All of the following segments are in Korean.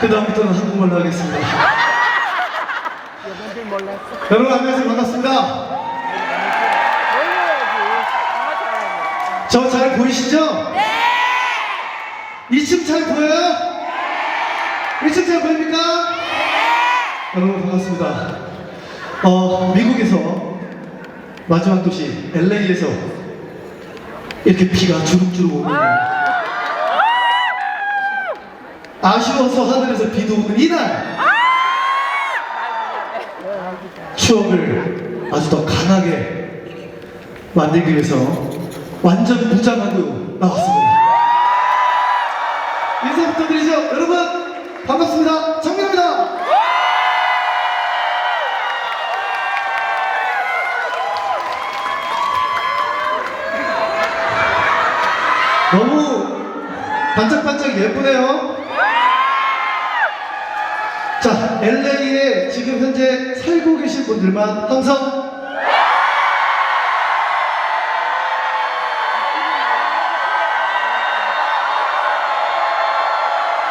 그 다음부터는 한국말로 하겠습니다. 여러분 안녕하세요 반갑습니다. 저 잘 보이시죠? 네. 2층 잘 보여요? 네. 1층 잘 보입니까? 네. 여러분 반갑습니다. 어 미국에서 마지막 도시 LA에서 이렇게 비가 주룩주룩 오는 아쉬워서 하늘에서 비도 오는 이날 추억을 아주 더 강하게 만들기 위해서 완전 무장하고 나왔습니다. 인사 부탁드리죠. 여러분 반갑습니다. 정민입니다. 너무 반짝반짝 예쁘네요. 자, LA에 지금 현재 살고 계신 분들만 항상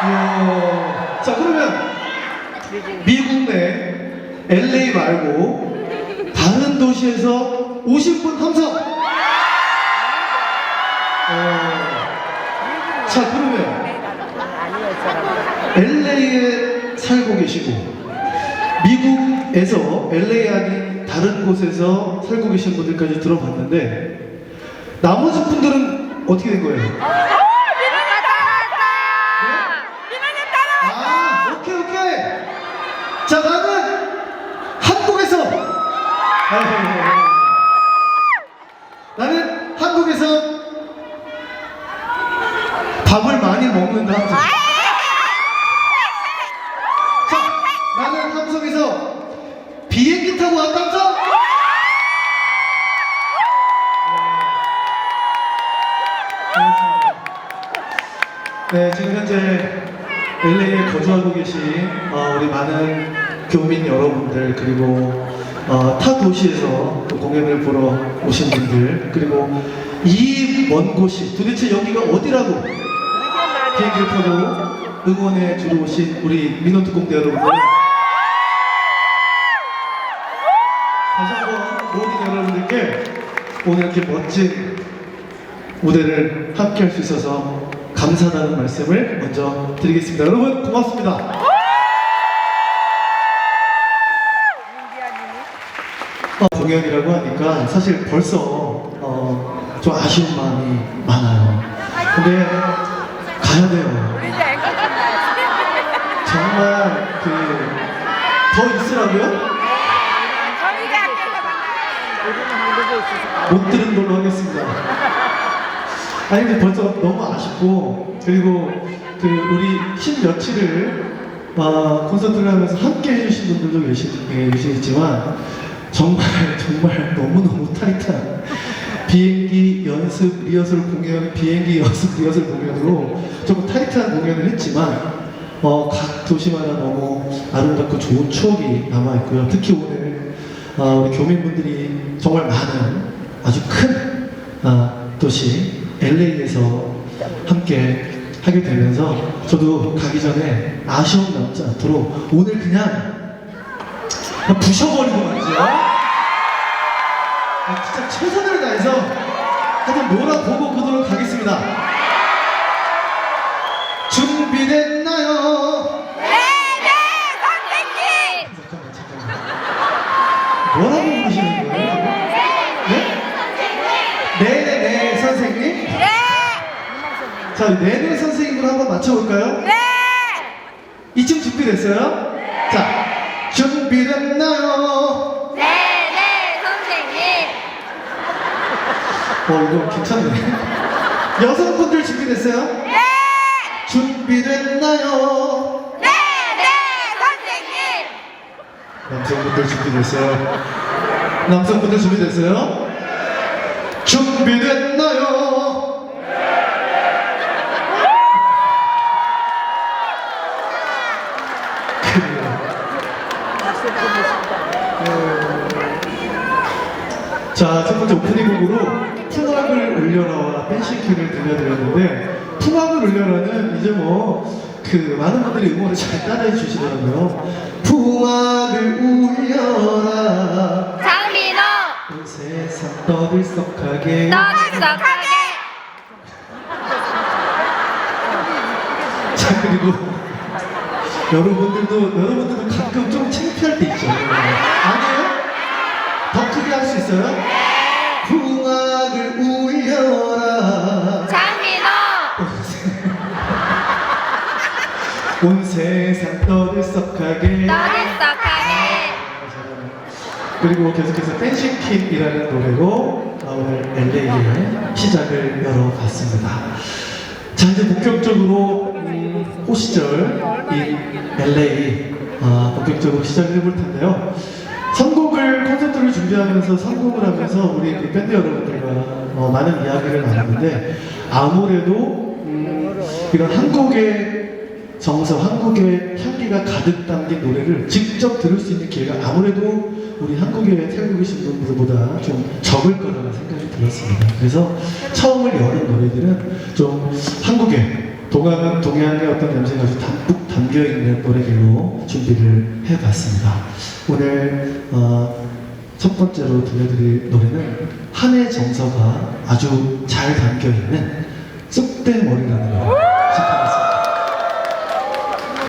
이야. 자, 그러면 미국 내 LA 말고 다른 도시에서 오신 분 함성. 어, 자, 그러면 LA에 살고 계시고 미국에서 LA 아닌 다른 곳에서 살고 계신 분들까지 들어봤는데 나머지 분들은 어떻게 된 거예요? 아, 오케이 오케이. 자, 나는 한국에서 아이고, 나는 한국에서 밥을 많이 먹는다. 네, 지금 현재 LA에 거주하고 계신 어, 우리 많은 교민 여러분들 그리고 어, 타 도시에서 또 공연을 보러 오신 분들 그리고 이 먼 곳이 도대체 여기가 어디라고 비행기를 타고 응원해 주러 오신 우리 민원특 공대 여러분들. 다시 한번 모든 여러분들께 오늘 이렇게 멋진 무대를 함께 할 수 있어서 감사하다는 말씀을 먼저 드리겠습니다. 여러분 고맙습니다. 어, 공연이라고 하니까 사실 벌써 어, 좀 아쉬운 마음이 많아요. 근데 가야 돼요. 정말 그 더 있으라고요? 못 들은 걸로 하겠습니다. 아니 근데 벌써 너무 아쉽고 그리고 그 우리 신 며칠을 어, 콘서트를 하면서 함께 해주신 분들도 계시, 예, 계시겠지만 정말 정말 너무너무 타이트한 비행기 연습 리허설 공연 비행기 연습 리허설 공연으로 조금 타이트한 공연을 했지만 어, 각 도시마다 너무 아름답고 좋은 추억이 남아있고요. 특히 오늘 어, 우리 교민분들이 정말 많은 아주 큰 어, 도시 LA에서 함께 하게 되면서 저도 가기 전에 아쉬움 남지 않도록 오늘 그냥, 그냥 부셔버리고 말이죠. 아, 진짜 최선을 다해서 한번 놀아보고 그도록 하겠습니다. 준비됐 자, 네네 선생님으로 한번 맞춰볼까요? 이쯤 준비됐어요? 자, 준비됐나요? 어, 이거 괜찮네. 여성분들 준비됐어요? 준비됐나요? 남성분들 준비됐어요? 남성분들 준비됐어요? 준비됐 자, 첫 번째 오프닝 곡으로 풍악을 울려라와 댄싱큐를 들려드렸는데 풍악을 울려라는 이제 뭐 그 많은 분들이 응원을 잘 따라해 주시더라고요. 풍악을 울려라 장민호 온 세상 떠들썩하게 떠들썩하게 자 그리고 여러분들도 여러분들도 가끔 좀 창피할 때 있죠. 크게 할수 있어요? 풍악을 울려라 장민호 온 세상 떠들썩하게 떠들썩하게 그리고 계속해서 댄싱퀸이라는 노래로 어, 오늘 LA의 시작을 열어봤습니다. 자 이제 본격적으로 음, 호시절인 LA 아, 본격적으로 시작을 해볼 텐데요. 콘서트를 준비하면서 선곡을 하면서 우리 그 밴드 여러분들과 어, 많은 이야기를 나눴는데 아무래도 음, 이런 한국의 정서, 한국의 향기가 가득 담긴 노래를 직접 들을 수 있는 기회가 아무래도 우리 한국에 살고 계신 분들보다 좀 적을 거라는 생각이 들었습니다. 그래서 처음을 여는 노래들은 좀 한국의 동양, 동양의 어떤 냄새가 아주 담뿍 담겨 있는 노래들로 준비를 해봤습니다. 오늘 어, 첫 번째로 들려드릴 노래는 한의 정서가 아주 잘 담겨 있는 쑥대머리라는 노래.